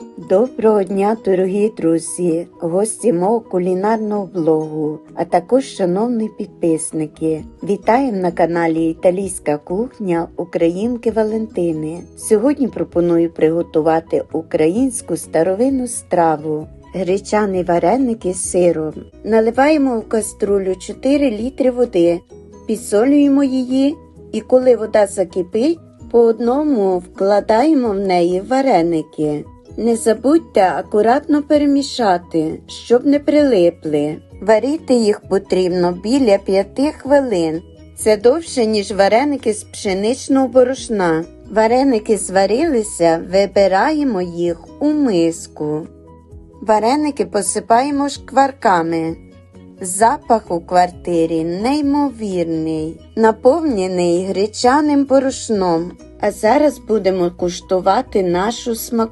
Доброго дня, дорогі друзі, гості мого кулінарного блогу, а також шановні підписники. Вітаємо на каналі Італійська кухня Українки Валентини. Сьогодні пропоную приготувати українську старовинну страву. Гречані вареники з сиром. Наливаємо в каструлю 4 літри води, підсолюємо її і коли вода закипить, по одному вкладаємо в неї вареники. Не забудьте акуратно перемішати, щоб не прилипли. Варити їх потрібно біля 5 хвилин. Це довше, ніж вареники з пшеничного борошна. Вареники зварилися, вибираємо їх у миску. Вареники посипаємо шкварками. Запах у квартирі неймовірний, наповнений гречаним порошном. А зараз будемо куштувати нашу смаку.